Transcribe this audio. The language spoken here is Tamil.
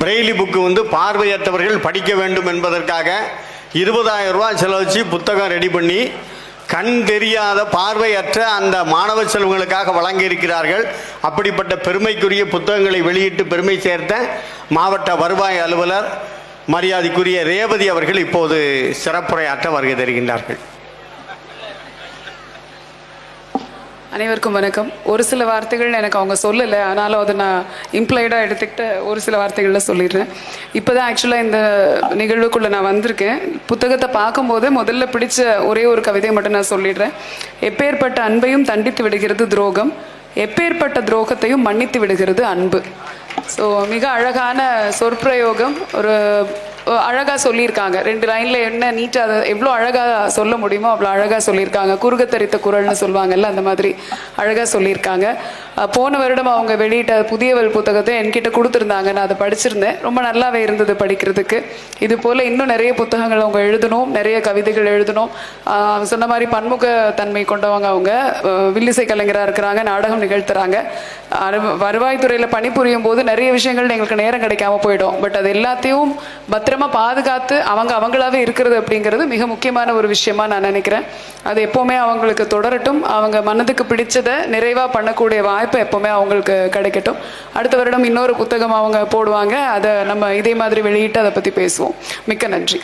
பிரெய்லி புக்கு வந்து பார்வையற்றவர்கள் படிக்க வேண்டும் என்பதற்காக இருபதாயிரம் ரூபாய் செலவச்சு புத்தகம் ரெடி பண்ணி கண் தெரியாத பார்வையற்ற அந்த மாணவ செல்வங்களுக்காக வழங்கியிருக்கிறார்கள். அப்படிப்பட்ட பெருமைக்குரிய புத்தகங்களை வெளியிட்டு பெருமை சேர்த்த மாவட்ட வருவாய் அலுவலர் மரியாதைக்குரிய ரேவதி அவர்கள் இப்போது சிறப்புரையாற்ற வருகை தருகின்றார்கள். அனைவருக்கும் வணக்கம். ஒரு சில வார்த்தைகள் எனக்கு அவங்க சொல்லலை. ஆனாலும் அதை நான் இம்ப்ளாய்டாக எடுத்துக்கிட்டு ஒரு சில வார்த்தைகளில் சொல்லிடுறேன். இப்போ தான் ஆக்சுவலாக இந்த நிகழ்வுக்குள்ளே நான் வந்திருக்கேன். புத்தகத்தை பார்க்கும்போதே முதல்ல பிடிச்ச ஒரே ஒரு கவிதையை மட்டும் நான் சொல்லிடுறேன். எப்பேற்பட்ட அன்பையும் தண்டித்து விடுகிறது துரோகம். எப்பேற்பட்ட துரோகத்தையும் மன்னித்து விடுகிறது அன்பு. ஸோ மிக அழகான சொற்பிரயோகம். ஒரு அழகாக சொல்லியிருக்காங்க. ரெண்டு லைனில் என்ன நீட்டாக அதை எவ்வளோ அழகாக சொல்ல முடியுமோ அவ்வளோ அழகாக சொல்லியிருக்காங்க. குறுகத்தரித்த குரல்னு சொல்லுவாங்கல்ல அந்த மாதிரி அழகாக சொல்லியிருக்காங்க. போன வருடம் அவங்க வெளியிட்ட புதியவள் புத்தகத்தை என்கிட்ட கொடுத்துருந்தாங்க. நான் அதை படிச்சிருந்தேன். ரொம்ப நல்லாவே இருந்தது படிக்கிறதுக்கு. இது போல் இன்னும் நிறைய புத்தகங்கள் அவங்க எழுதணும் நிறைய கவிதைகள் எழுதணும். சொன்ன மாதிரி பன்முக தன்மை கொண்டவங்க அவங்க. வில்லிசை கலைஞராக இருக்கிறாங்க நாடகம் நிகழ்த்துறாங்க. வருவாய்த்துறையில் பணிபுரியும் போது நிறைய விஷயங்கள் எங்களுக்கு நேரம் கிடைக்காம போயிடும். பட் அது எல்லாத்தையும் பத்திரமா பாதுகாத்து அவங்க அவங்களாவே இருக்கிறது அப்படிங்கிறது மிக முக்கியமான ஒரு விஷயமா நான் நினைக்கிறேன். அது எப்போவுமே அவங்களுக்கு தொடரட்டும். அவங்க மனதுக்கு பிடிச்சதை நிறைவாக பண்ணக்கூடிய வாய்ப்பு எப்போவுமே அவங்களுக்கு கிடைக்கட்டும். அடுத்த வருடம் இன்னொரு புத்தகம் அவங்க போடுவாங்க. அதை நம்ம இதே மாதிரி வெளியிட்டு அதை பற்றி பேசுவோம். மிக்க நன்றி.